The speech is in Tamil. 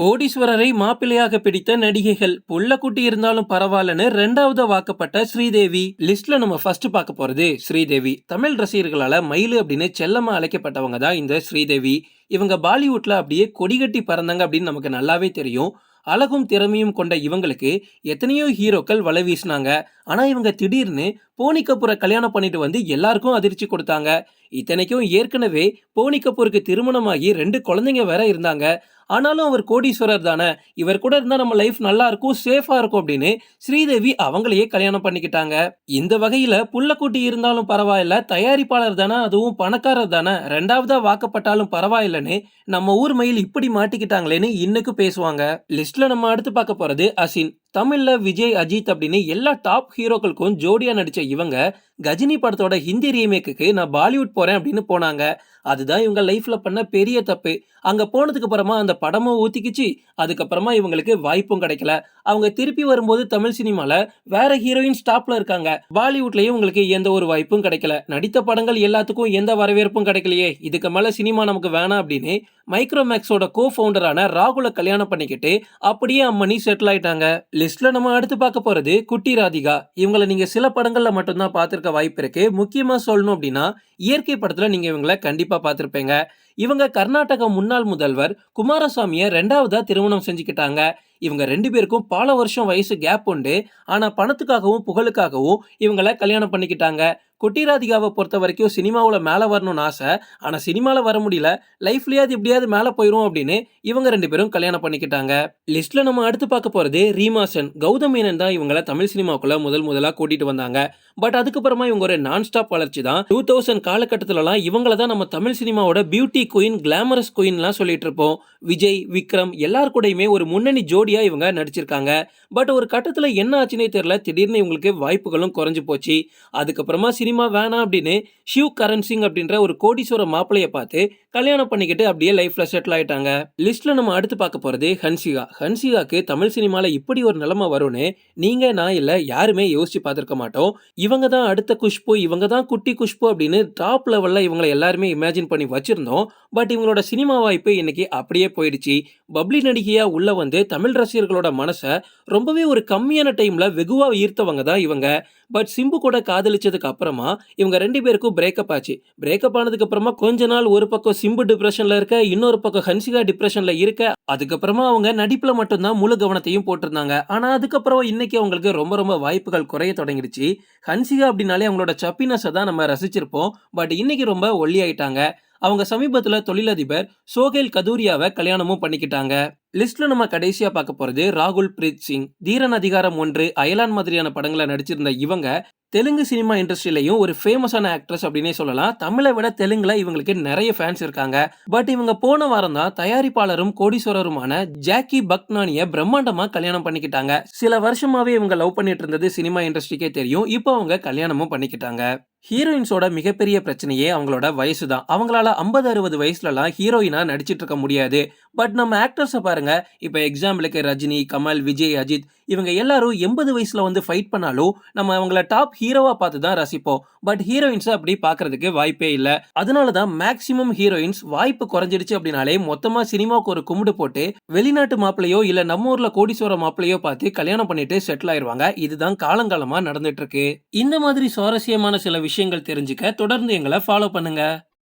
கோடீஸ்வரரை மாப்பிள்ளையாக பிடித்த நடிகைகள் புள்ளக்குட்டி இருந்தாலும் பரவாயில்லன்னு ரெண்டாவது வாக்கப்பட்ட ஸ்ரீதேவி. லிஸ்ட்ல நம்ம ஃபர்ஸ்ட் பார்க்க போறது ஸ்ரீதேவி. தமிழ் ரசிகர்களால மயிலு அப்படின்னு செல்லமா அழைக்கப்பட்டவங்க தான் இந்த ஸ்ரீதேவி. இவங்க பாலிவுட்ல அப்படியே கொடிகட்டி பறந்தாங்க அப்படின்னு நமக்கு நல்லாவே தெரியும். அழகும் திறமையும் கொண்ட இவங்களுக்கு எத்தனையோ ஹீரோக்கள் வலை வீசினாங்க. ஆனா இவங்க திடீர்னு போனி கபூரை கல்யாணம் பண்ணிட்டு வந்து எல்லாருக்கும் அதிர்ச்சி கொடுத்தாங்க. இத்தனைக்கும் ஏற்கனவே போனி கபூருக்கு திருமணமாகி ரெண்டு குழந்தைங்க வேற இருந்தாங்க. ஆனாலும் அவர் கோடீஸ்வரர் தானே. இவர் கூட இருந்தா நம்ம லைஃப் நல்லா இருக்கும் சேஃபா இருக்கும் அப்படின்னு ஸ்ரீதேவி அவங்களையே கல்யாணம் பண்ணிக்கிட்டாங்க. இந்த வகையில கூட்டி இருந்தாலும் பரவாயில்ல தயாரிப்பாளர் தானே அதுவும் பணக்காரர் தானே. ரெண்டாவதா வாக்கப்பட்டாலும் பரவாயில்லன்னு நம்ம ஊர் மயில் இப்படி மாட்டிக்கிட்டாங்களேன்னு இன்னைக்கு பேசுவாங்க. லிஸ்ட்ல நம்ம அடுத்து பார்க்க போறது அசின். தமிழில் விஜய் அஜித் அப்படின்னு எல்லா டாப் ஹீரோக்களுக்கும் ஜோடியாக நடித்த இவங்க கஜினி படத்தோட ஹிந்தி ரீமேக்குக்கு நான் பாலிவுட் போகிறேன் அப்படின்னு போனாங்க. அதுதான் இவங்க லைஃப்பில் பண்ண பெரிய தப்பு. அங்கே போனதுக்கு அப்புறமா அந்த படமும் ஊற்றிக்கிச்சு அதுக்கப்புறமா இவங்களுக்கு வாய்ப்பும் கிடைக்கல. அவங்க திருப்பி வரும்போது தமிழ் சினிமாவில் வேற ஹீரோயின் ஸ்டாப்பில் இருக்காங்க. பாலிவுட்லேயும் உங்களுக்கு எந்த ஒரு வாய்ப்பும் கிடைக்கல. நடித்த படங்கள் எல்லாத்துக்கும் எந்த வரவேற்பும் கிடைக்கலையே. இதுக்கு மேலே சினிமா நமக்கு வேணாம் அப்படின்னு மைக்ரோமேக்ஸோட கோ ஃபவுண்டரான ராகுலை கல்யாணம் பண்ணிக்கிட்டு அப்படியே அம்மனி செட்டில் ஆயிட்டாங்க. லிஸ்ட்ல நம்ம அடுத்து பார்க்க போறது குட்டி ராதிகா. இவங்களை நீங்க சில படங்கள்ல மட்டும்தான் பார்த்துருக்க வாய்ப்பு இருக்கு. முக்கியமா சொல்லணும் அப்படின்னா இயற்கை படத்துல நீங்க இவங்களை கண்டிப்பா பார்த்துருப்பீங்க. இவங்க கர்நாடக முன்னாள் முதல்வர் குமாரசாமியை ரெண்டாவதா திருமணம் செஞ்சுக்கிட்டாங்க. இவங்க ரெண்டு பேருக்கும் பல வருஷம் வயசு கேப் உண்டு. ஆனா பணத்துக்காகவும் புகழுக்காகவும் இவங்களை கல்யாணம் பண்ணிக்கிட்டாங்க. கொட்டிராதிகாவை பொறுத்த வரைக்கும் சினிமாவில் மேலே வரணும்னு ஆசை. ஆனால் சினிமாவில் வர முடியல. லைஃப்லேயாவது எப்படியாவது மேலே போயிடும் அப்படின்னு இவங்க ரெண்டு பேரும் கல்யாணம் பண்ணிக்கிட்டாங்க. லிஸ்ட்டில் நம்ம அடுத்து பார்க்க போகிறது ரீமாசன் கௌதம் மேனன் தான் இவங்கள தமிழ் சினிமாக்குள்ளே முதல் முதலாக கூட்டிகிட்டு வந்தாங்க. பட் அதுக்கப்புறமா இவங்க ஒரு நான் ஸ்டாப் வளர்ச்சி தான். டூ தௌசண்ட் காலகட்டத்திலலாம் இவங்கள தான் நம்ம தமிழ் சினிமாவோட பியூட்டி குயின் கிளாமரஸ் குயின்லாம் சொல்லிட்டு இருப்போம். விஜய் விக்ரம் எல்லார் கூடயுமே ஒரு முன்னணி ஜோடியாக இவங்க நடிச்சிருக்காங்க. பட் ஒரு கட்டத்தில் என்ன ஆச்சுன்னே தெரியல. திடீர்னு இவங்களுக்கு வாய்ப்புகளும் குறைஞ்சு போச்சு. அதுக்கப்புறமா சினிமா வேணாம் அப்படின்னு ஷிவ் கரண் சிங் அப்படின்ற ஒரு கோடீஸ்வர மாப்பிளைய பார்த்து கல்யாணம் பண்ணிக்கிட்டு அப்படியே லைஃப்ல செட்டில் ஆயிட்டாங்க. லிஸ்ட்ல நம்ம அடுத்து பார்க்க போறது ஹன்சிகா. ஹன்சிகாக்கு தமிழ் சினிமால இப்படி ஒரு நிலைமை வரும்னு நீங்க நான் இல்ல யாருமே யோசிச்சு பார்த்திருக்க மாட்டோம். இவங்க தான் அடுத்த குஷ்பு இவங்க தான் குட்டி குஷ்பு அப்படின்னு டாப் லெவல்ல இவங்களை எல்லாருமே இமேஜின் பண்ணி வச்சிருந்தோம். பட் இவங்களோட சினிமா வாய்ப்பு இன்னைக்கு அப்படியே போயிடுச்சு. பப்ளி நடிகையா உள்ள வந்து தமிழ் ரசிகர்களோட மனசை ரொம்பவே ஒரு கம்மியான டைம்ல வெகுவா ஈர்த்தவங்க தான் இவங்க. பட் சிம்பு கூட காதலிச்சதுக்கு அப்புறமா இவங்க ரெண்டு பேருக்கும் பிரேக்கப் ஆச்சு. பிரேக்கப் ஆனதுக்கப்புறமா கொஞ்ச நாள் ஒரு பக்கம் சிம்பு டிப்ரெஷனில் இருக்க இன்னொரு பக்கம் ஹன்சிகா டிப்ரெஷனில் இருக்க. அதுக்கப்புறமா அவங்க நடிப்பில் மட்டும்தான் முழு கவனத்தையும் போட்டிருந்தாங்க. ஆனால் அதுக்கப்புறம் இன்னைக்கு அவங்களுக்கு ரொம்ப ரொம்ப வாய்ப்புகள் குறைய தொடங்கிடுச்சு. ஹன்சிகா அப்படின்னாலே அவங்களோட சப்பினஸை தான் நம்ம ரசிச்சிருப்போம். பட் இன்னைக்கு ரொம்ப ஒல்லி ஆயிட்டாங்க அவங்க சமீபத்தில் தொழிலதிபர் சோகேல் கதூரியாவை கல்யாணமும் பண்ணிக்கிட்டாங்க. லிஸ்ட்ல நம்ம கடைசியா பார்க்க போறது ராகுல் பிரீத் சிங். தீரன் அதிகாரம் ஒன்று அயலான் மாதிரியான படங்களை நடிச்சிருந்த இவங்க தெலுங்கு சினிமா இண்டஸ்ட்ரியிலையும் ஒரு ஃபேமஸான ஆக்ட்ரஸ் அப்படின்னே சொல்லலாம். தமிழை விட தெலுங்குல இவங்களுக்கு நிறைய ஃபேன்ஸ் இருக்காங்க. பட் இவங்க போன வாரம் தான் தயாரிப்பாளரும் கோடீஸ்வரருமான ஜாக்கி பக்னானிய பிரம்மாண்டமா கல்யாணம் பண்ணிக்கிட்டாங்க. சில வருஷமாவே இவங்க லவ் பண்ணிட்டு இருந்தது சினிமா இண்டஸ்ட்ரிக்கே தெரியும். இப்போ அவங்க கல்யாணமும் பண்ணிக்கிட்டாங்க. ஹீரோயின்ஸோட மிகப்பெரிய பிரச்சனையே அவங்களோட வயசு தான். அவங்களால ஐம்பது அறுபது வயசுலலாம் ஹீரோயினா நடிச்சிட்டு இருக்க முடியாது. பட் நம்ம ஆக்டர்ஸை பாருங்க. இப்போ எக்ஸாம்பிளுக்கு ரஜினி கமல் விஜய் அஜித் இவங்க எல்லாரும் எண்பது வயசுல வந்து ஃபைட் பண்ணாலும் நம்ம அவங்கள டாப் ஹீரோவா பார்த்து தான் ரசிப்போம். பட் ஹீரோயின்ஸை அப்படி பார்க்கறதுக்கு வாய்ப்பே இல்லை. அதனால தான் மேக்சிமம் ஹீரோயின்ஸ் வாய்ப்பு குறைஞ்சிடுச்சு அப்படின்னாலே மொத்தமா சினிமாவுக்கு ஒரு கும்பிடு போட்டு வெளிநாட்டு மாப்பிளையோ இல்ல நம்ம ஊர்ல கோடீஸ்வர மாப்பிளையோ பார்த்து கல்யாணம் பண்ணிட்டு செட்டில் ஆயிருவாங்க. இதுதான் காலங்காலமா நடந்துட்டு இருக்கு. இந்த மாதிரி சுவாரஸ்யமான சில விஷயங்கள் தெரிஞ்சுக்க தொடர்ந்து எங்களை ஃபாலோ பண்ணுங்க.